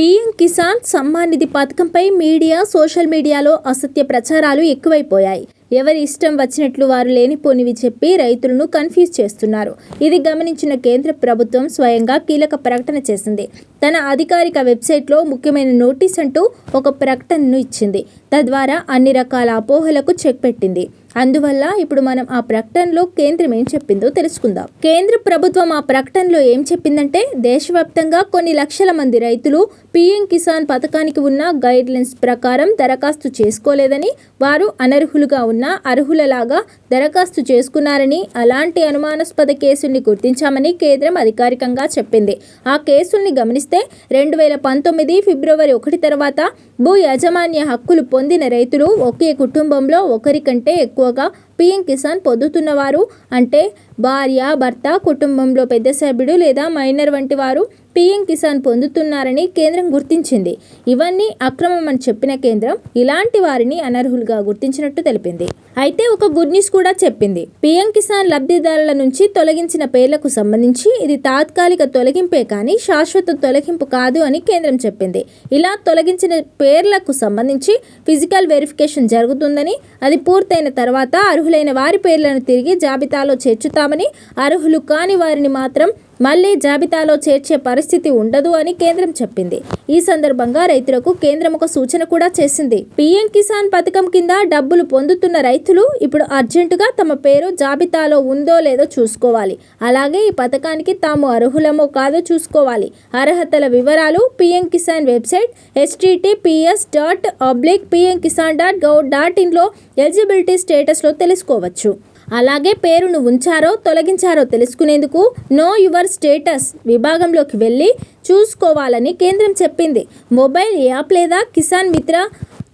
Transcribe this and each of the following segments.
PM Kisan Samman Nidhi పథకంపై media social మీడియాలో అసత్య ప్రచారాలు ఎక్కువైపోయాయి. ఎవరి ఇష్టం వచ్చినట్లు వారు లేనిపోనివి చెప్పి రైతులను కన్ఫ్యూజ్ చేస్తున్నారు. ఇది గమనించిన కేంద్ర ప్రభుత్వం స్వయంగా కీలక ప్రకటన చేసింది. తన అధికారిక వెబ్సైట్లో ముఖ్యమైన నోటీస్ అంటూ ఒక ప్రకటనను ఇచ్చింది. తద్వారా అన్ని రకాల అపోహలకు చెక్ పెట్టింది. అందువల్ల ఇప్పుడు మనం ఆ ప్రకటనలో కేంద్రం ఏం చెప్పిందో తెలుసుకుందాం. కేంద్ర ప్రభుత్వం ఆ ప్రకటనలో ఏం చెప్పిందంటే దేశవ్యాప్తంగా కొన్ని లక్షల మంది రైతులు పీఎం కిసాన్ పథకానికి ఉన్న గైడ్లైన్స్ ప్రకారం దరఖాస్తు చేసుకోలేదని వారు అనర్హులుగా ఉన్న అర్హులలాగా దరఖాస్తు చేసుకున్నారని అలాంటి అనుమానాస్పద కేసుల్ని గుర్తించామని కేంద్రం అధికారికంగా చెప్పింది. ఆ కేసుల్ని గమనిస్తే రెండు వేల పంతొమ్మిది ఫిబ్రవరి ఒకటి తర్వాత భూ యాజమాన్య హక్కులు పొందిన రైతులు ఒకే కుటుంబంలో ఒకరి కంటే ఎక్కువగా పీఎం కిసాన్ పొందుతున్నవారు అంటే భార్య భర్త కుటుంబంలో పెద్ద సభ్యుడు లేదా మైనర్ వంటి వారు పీఎం కిసాన్ పొందుతున్నారని కేంద్రం గుర్తించింది. ఇవన్నీ అక్రమం అని చెప్పిన కేంద్రం ఇలాంటి వారిని అనర్హులుగా గుర్తించినట్టు తెలిపింది. అయితే ఒక గుడ్ న్యూస్ కూడా చెప్పింది. పీఎం కిసాన్ లబ్ధిదారుల నుంచి తొలగించిన పేర్లకు సంబంధించి ఇది తాత్కాలిక తొలగింపే కానీ శాశ్వత తొలగింపు కాదు అని కేంద్రం చెప్పింది. ఇలా తొలగించిన పేర్లకు సంబంధించి ఫిజికల్ వెరిఫికేషన్ జరుగుతుందని అది పూర్తయిన తర్వాత అర్హులైన వారి పేర్లను తిరిగి జాబితాలో చేర్చుతామని అర్హులు కాని వారిని మాత్రం మళ్ళీ జాబితాలో చేర్చే పరిస్థితి ఉండదు అని కేంద్రం చెప్పింది. ఈ సందర్భంగా రైతులకు కేంద్రం ఒక సూచన కూడా చేసింది. పీఎం కిసాన్ పథకం కింద డబ్బులు పొందుతున్న రైతులు ఇప్పుడు అర్జెంటుగా తమ పేరు జాబితాలో ఉందో లేదో చూసుకోవాలి. అలాగే ఈ పథకానికి తాము అర్హులమో కాదో చూసుకోవాలి. అర్హతల వివరాలు PM Kisan website HTTPS dot oblique PM Kisan dot gov dot ఇన్లో eligibility స్టేటస్లో తెలుసుకోవచ్చు. అలాగే పేరును ఉంచారో తొలగించారో తెలుసుకునేందుకు నో యువర్ స్టేటస్ విభాగంలోకి వెళ్ళి చూసుకోవాలని కేంద్రం చెప్పింది. మొబైల్ యాప్ లేదా కిసాన్ మిత్ర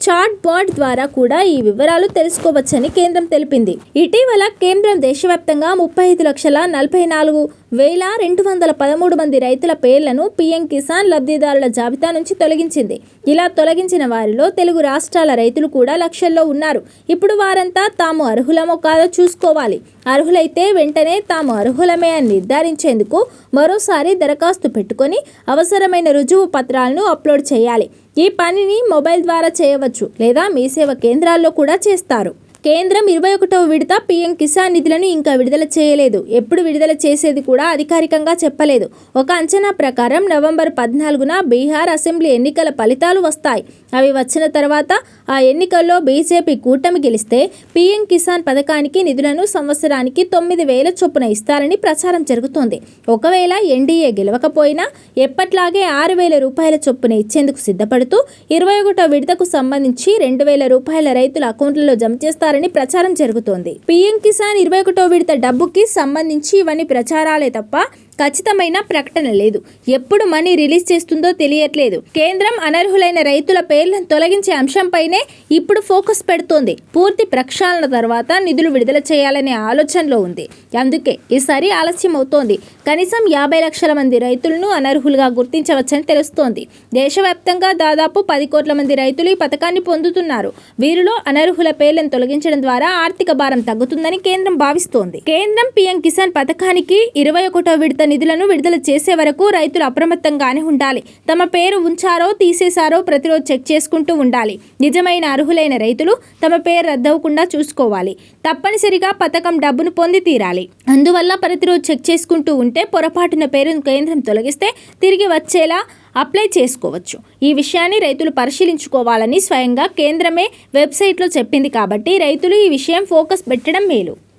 చాట్ బాట్ ద్వారా కూడా ఈ వివరాలు తెలుసుకోవచ్చని కేంద్రం తెలిపింది. ఇటీవల కేంద్రం దేశవ్యాప్తంగా ముప్పై ఐదు లక్షల నలభై నాలుగు వేల రెండు వందల పదమూడు మంది రైతుల పేర్లను పీఎం కిసాన్ లబ్ధిదారుల జాబితా నుంచి తొలగించింది. ఇలా తొలగించిన వారిలో తెలుగు రాష్ట్రాల రైతులు కూడా లక్షల్లో ఉన్నారు. ఇప్పుడు వారంతా తాము అర్హులమో కాదో చూసుకోవాలి. అర్హులైతే వెంటనే తాము అర్హులమే అని నిర్ధారించేందుకు మరోసారి దరఖాస్తు పెట్టుకొని అవసరమైన రుజువు పత్రాలను అప్లోడ్ చేయాలి. ఈ పనిని మొబైల్ ద్వారా చేయవచ్చు లేదా మీ సేవ కేంద్రాల్లో కూడా చేస్తారు. కేంద్రం ఇరవై ఒకటవ విడత పీఎం కిసాన్ నిధులను ఇంకా విడుదల చేయలేదు. ఎప్పుడు విడుదల చేసేది కూడా అధికారికంగా చెప్పలేదు. ఒక అంచనా ప్రకారం నవంబర్ పద్నాలుగున బీహార్ అసెంబ్లీ ఎన్నికల ఫలితాలు వస్తాయి. అవి వచ్చిన తర్వాత ఆ ఎన్నికల్లో బీజేపీ కూటమి గెలిస్తే పీఎం కిసాన్ పథకానికి నిధులను సంవత్సరానికి తొమ్మిది వేల చొప్పున ఇస్తారని ప్రచారం జరుగుతోంది. ఒకవేళ ఎన్డీఏ గెలవకపోయినా ఎప్పట్లాగే ఆరు వేల రూపాయల చొప్పున ఇచ్చేందుకు సిద్ధపడుతూ ఇరవై ఒకటో విడతకు సంబంధించి రెండు వేల రూపాయల రైతుల అకౌంట్లలో జమ చేస్తారు చేస్తారని ప్రచారం జరుగుతోంది. పీఎం కిసాన్ ఇరవై ఒకటో విడత డబ్బుకి సంబంధించి ఇవన్నీ ప్రచారాలే తప్ప ఖచ్చితమైన ప్రకటన లేదు. ఎప్పుడు మనీ రిలీజ్ చేస్తుందో తెలియట్లేదు. కేంద్రం అనర్హులైన రైతుల పేర్లను తొలగించే అంశంపైనే ఇప్పుడు ఫోకస్ పెడుతోంది. పూర్తి ప్రక్షాళన తర్వాత నిధులు విడుదల చేయాలనే ఆలోచనలో ఉంది. అందుకే ఈసారి ఆలస్యం అవుతోంది కనీసం యాభై లక్షల మంది రైతులను అనర్హులుగా గుర్తించవచ్చని తెలుస్తోంది. దేశవ్యాప్తంగా దాదాపు పది కోట్ల మంది రైతులు ఈ పథకాన్ని పొందుతున్నారు. వీరిలో అనర్హుల పేర్లను తొలగించడం ద్వారా ఆర్థిక భారం తగ్గుతుందని కేంద్రం భావిస్తోంది. కేంద్రం పీఎం కిసాన్ పథకానికి ఇరవై ఒకటో విడత నిధులను విడుదల చేసే వరకు రైతులు అప్రమత్తంగానే ఉండాలి. తమ పేరు ఉంచారో తీసేశారో ప్రతిరోజు చెక్ చేసుకుంటూ ఉండాలి. నిజమైన అర్హులైన రైతులు తమ పేరు రద్దవకుండా చూసుకోవాలి. తప్పనిసరిగా పథకం డబ్బును పొంది తీరాలి. అందువల్ల ప్రతిరోజు చెక్ చేసుకుంటూ ఉంటే పొరపాటున పేరును కేంద్రం తొలగిస్తే తిరిగి వచ్చేలా అప్లై చేసుకోవచ్చు. ఈ విషయాన్ని రైతులు పరిశీలించుకోవాలని స్వయంగా కేంద్రమే వెబ్సైట్లో చెప్పింది కాబట్టి రైతులు ఈ విషయం ఫోకస్ పెట్టడం మేలు.